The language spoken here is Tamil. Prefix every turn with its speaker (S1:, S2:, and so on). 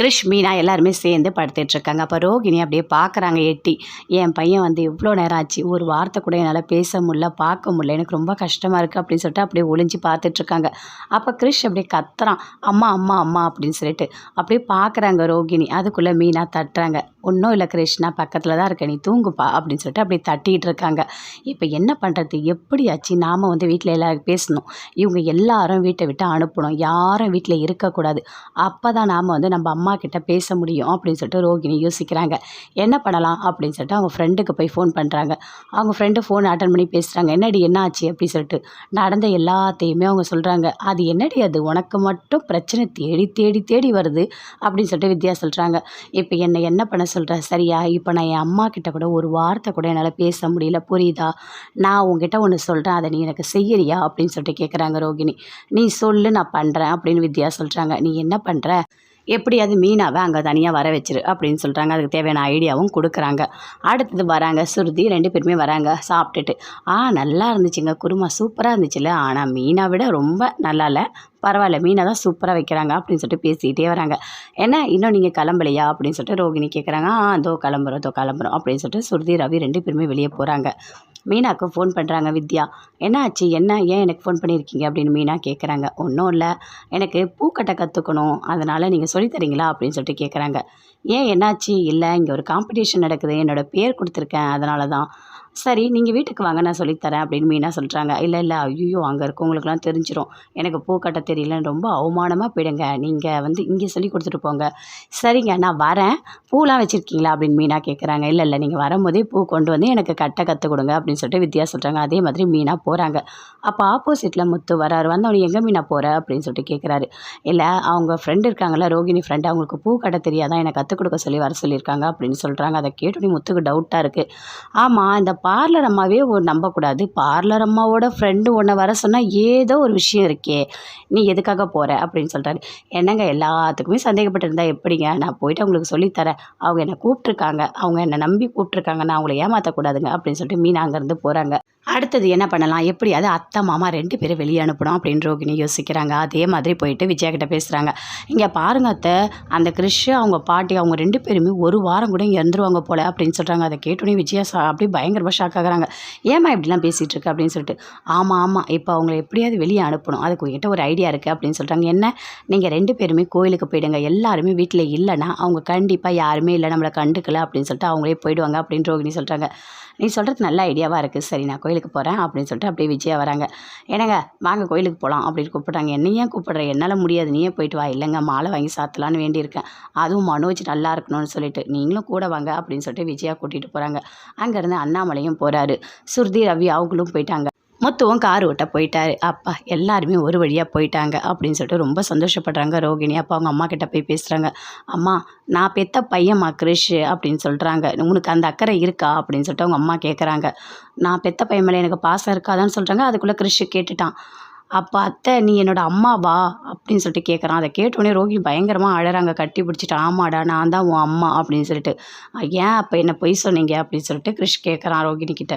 S1: கிருஷ் மீனா எல்லாருமே சேர்ந்து படுத்துட்ருக்காங்க. அப்போ ரோகிணி அப்படியே பார்க்குறாங்க எட்டி. என் பையன் வந்து இவ்வளோ நேரம் ஆச்சு ஒரு வார்த்தை கூட என்னால் பேச முடியல பார்க்க முடியல எனக்கு ரொம்ப கஷ்டமாக இருக்குது அப்படின்னு சொல்லிட்டு அப்படியே ஒளிஞ்சு பார்த்துட்ருக்காங்க. அப்போ கிருஷ் அப்படியே கத்துறான் அம்மா அம்மா அம்மா அப்படின்னு சொல்லிட்டு அப்படியே பார்க்குறாங்க ரோகிணி. அதுக்குள்ளே மீனா தட்டுறாங்க. ஒன்றும் இல்லை கிருஷ்ணா பக்கத்தில் தான் இருக்க நீ தூங்குப்பா அப்படின்னு சொல்லிட்டு அப்படியே தட்டிகிட்டு இருக்காங்க. இப்போ என்ன பண்ணுறது எப்படியாச்சு நாம் வந்து வீட்டில் எல்லாரும் பேசணும். இவங்க எல்லாரும் வீட்டை விட்டு அனுப்பணும். யாரும் வீட்டில் இருக்கக்கூடாது. அப்போ தான் நாம் வந்து நம்ம அம்மா கிட்ட பேச முடியும் அப்படின்னு சொல்லிட்டு ரோகிணி யோசிக்கிறாங்க. என்ன பண்ணலாம்? அப்படின்னு சொல்லிட்டு அவங்க ஃப்ரெண்டுக்கு போய் ஃபோன் பண்ணுறாங்க அவங்க ஃப்ரெண்டு ஃபோன் அட்டன் பண்ணி பேசுகிறாங்க என்னடி என்ன ஆச்சு? அப்படின்னு சொல்லிட்டு நடந்த எல்லாத்தையுமே அவங்க சொல்கிறாங்க அது என்னடி அது? உனக்கு மட்டும் பிரச்சனை தேடி தேடி தேடி வருது அப்படின்னு சொல்லிட்டு வித்யா சொல்கிறாங்க இப்போ என்னை என்ன பண்ண சொல்கிற சரியா? இப்போ நான் என் அம்மா கிட்ட கூட ஒரு வார்த்தை கூட என்னால் பேச முடியல. புரியுதா? நான் உங்ககிட்ட ஒன்று சொல்கிறேன் அதை நீ எனக்கு செய்யறியா? அப்படின்னு சொல்லிட்டு கேட்குறாங்க ரோகிணி. நீ சொல்லு நான் பண்ணுறேன் அப்படின்னு வித்யா சொல்கிறாங்க நீ என்ன பண்ணுற எப்படியாவது மீனாவை அங்கே தனியாக வர வச்சிரு அப்படின்னு சொல்கிறாங்க அதுக்கு தேவையான ஐடியாவும் கொடுக்குறாங்க. அடுத்தது வராங்க. சுருதி ரெண்டு பேருமே வராங்க சாப்பிட்டுட்டு. ஆ நல்லா இருந்துச்சுங்க. குருமா சூப்பராக இருந்துச்சுல்ல. ஆனால் மீனை விட ரொம்ப நல்லா இல்லை பரவாயில்ல மீனை தான் சூப்பராக வைக்கிறாங்க அப்படின்னு சொல்லிட்டு பேசிக்கிட்டே வராங்க. ஏன்னா இன்னும் நீங்கள் கிளம்பலையா? அப்படின்னு சொல்லிட்டு ரோகிணி கேட்குறாங்க ஆ அதோ கிளம்புறோம் அதோ கிளம்புறோம் அப்படின்னு சொல்லிட்டு சுருதி ரவி ரெண்டு பேருமே வெளியே போகிறாங்க மீனாவுக்கு ஃபோன் பண்ணுறாங்க வித்யா. என்ன ஆச்சு என்ன? ஏன் எனக்கு ஃபோன் பண்ணியிருக்கீங்க அப்படின்னு மீனா கேட்குறாங்க ஒன்றும் இல்லை. எனக்கு பூக்கட்டை கற்றுக்கணும் அதனால் நீங்கள் சொல்லித்தரீங்களா அப்படின்னு சொல்லிட்டு கேட்குறாங்க ஏன் என்னாச்சு? இல்லை இங்கே ஒரு காம்படிஷன் நடக்குது. என்னோடய பேர் கொடுத்துருக்கேன். அதனால தான் சரி நீங்கள் வீட்டுக்கு வாங்க நான் சொல்லித்தரேன் அப்படின்னு மீனா சொல்கிறாங்க இல்லை இல்லை ஐயோ அங்கே இருக்கவங்களுக்குலாம் தெரிஞ்சிடும் எனக்கு பூ கட்ட தெரியலன்னு ரொம்ப அவமானமாக போயிடுங்க. நீங்கள் வந்து இங்கே சொல்லி கொடுத்துட்டு போங்க. சரிங்க நான் வரேன். பூலாம் வச்சுருக்கீங்களா அப்படின்னு மீனா கேட்குறாங்க இல்லை இல்லை நீங்கள் வரும்போதே பூ கொண்டு வந்து எனக்கு கட்ட கற்றுக் கொடுங்க அப்படின்னு சொல்லிட்டு வித்யா சொல்கிறாங்க அதே மாதிரி மீனா போகிறாங்க அப்போ ஆப்போசிட்டில் முத்து வராரு. வந்தவனே எங்கே மீனா போகிற அப்படின்னு சொல்லிட்டு கேட்குறாரு இல்லை அவங்க ஃப்ரெண்டு இருக்காங்களா ரோகிணி ஃப்ரெண்டு அவங்களுக்கு பூ கட்ட தெரியாதான் எனக்கு கற்றுக் கொடுக்க சொல்லி வர சொல்லியிருக்காங்க அப்படின்னு சொல்கிறாங்க அதை கேட்டோடனே முத்துக்கு டவுட்டாக இருக்குது ஆமாம் இந்த பார்லர் அம்மாவே ஒரு நம்பக்கூடாது. பார்லர் அம்மாவோட ஃப்ரெண்டு ஒன்றை வர சொன்னால் ஏதோ ஒரு விஷயம் இருக்கே. நீ எதுக்காக போகிற அப்படின்னு சொல்கிறாரு என்னங்க எல்லாத்துக்குமே சந்தேகப்பட்டிருந்தா எப்படிங்க? நான் போயிட்டு அவங்களுக்கு சொல்லித்தரேன். அவங்க என்னை கூப்பிட்ருக்காங்க அவங்க என்னை நம்பி கூப்பிட்ருக்காங்க நான் அவங்கள ஏமாற்றக்கூடாதுங்க அப்படின்னு சொல்லிட்டு மீன் அங்கேருந்து போகிறாங்க அடுத்தது என்ன பண்ணலாம்? எப்படியாவது அத்தை மாமா ரெண்டு பேரும் வெளியே அனுப்பணும் அப்படின்னு ரோகிணி யோசிக்கிறாங்க. அதே மாதிரி போயிட்டு விஜயா கிட்ட பேசுகிறாங்க இங்கே பாருங்க அத்தை அந்த கிறிஷ் அவங்க பாட்டி அவங்க ரெண்டு பேருமே ஒரு வாரம் கூட இங்கே இருந்துருவாங்க போல அப்படின்னு சொல்கிறாங்க அதை கேட்டோன்னே விஜயா சா அப்படியே பயங்கரமாக ஷாக் ஆகுறாங்க. ஏமா இப்படிலாம் பேசிகிட்டு இருக்கு? அப்படின்னு சொல்லிட்டு ஆமாம் ஆமாம் இப்போ அவங்கள எப்படியாவது வெளியே அனுப்பணும். அதுக்கு உங்ககிட்ட ஒரு ஐடியா இருக்குது அப்படின்னு சொல்கிறாங்க என்ன? நீங்கள் ரெண்டு பேருமே கோயிலுக்கு போயிடுங்க. எல்லாருமே வீட்டில் இல்லைன்னா அவங்க கண்டிப்பாக யாருமே இல்லை நம்மளை கண்டுக்கல அப்படின்னு சொல்லிட்டு அவங்களே போயிடுவாங்க அப்படின்னு ரோகிணி சொல்கிறாங்க நீ சொல்கிறது நல்ல ஐடியாவாக இருக்குது சரி நான் கோயிலுக்கு போகிறேன் அப்படின்னு சொல்லிட்டு அப்படியே விஜயா வராங்க. என்னங்க வாங்க கோயிலுக்கு போகலாம் அப்படின்னு கூப்பிட்டாங்க என்ன ஏன் கூப்பிட்ற? என்னால் முடியாது. நீயே போயிட்டு வா. இல்லைங்க மாலை வாங்கி சாத்தலான்னு வேண்டியிருக்கேன். அதுவும் மனோஜ் நல்லா இருக்கணும்னு சொல்லிட்டு. நீங்களும் கூட வாங்க அப்படின்னு சொல்லிட்டு விஜயா கூட்டிகிட்டு போகிறாங்க அங்கேருந்து அண்ணாமலையும் போகிறாரு சுருதி ரவி அவங்களும் போயிட்டாங்க. மொத்தம் கார் ஓட்ட போயிட்டாரு. அப்பா எல்லாருமே ஒரு வழியாக போயிட்டாங்க அப்படின்னு சொல்லிட்டு ரொம்ப சந்தோஷப்படுறாங்க ரோகிணி. அப்போ அவங்க அம்மா கிட்ட போய் பேசுகிறாங்க அம்மா நான் பெத்த பையன்மா கிரிஷ் அப்படின்னு சொல்கிறாங்க உனக்கு அந்த அக்கறை இருக்கா? அப்படின்னு சொல்லிட்டு அவங்க அம்மா கேட்குறாங்க நான் பெத்த பையன் மேலே எனக்கு பாசம் இருக்காதான்னு சொல்கிறாங்க அதுக்குள்ளே கிரிஷ் கேட்டுட்டான். அப்போ அத்தை நீ என்னோட அம்மாவா அப்படின்னு சொல்லிட்டு கேட்குறான் அதை கேட்டோடனே ரோகி பயங்கரமாக அழறாங்க. கட்டி பிடிச்சிட்டு ஆமாடா நான் தான் உன் அம்மா அப்படின்னு சொல்லிட்டு. ஏன் அப்போ என்னை பொய் சொன்னீங்க? அப்படின்னு சொல்லிட்டு கிருஷ் கேட்குறான் ரோகிணி கிட்ட.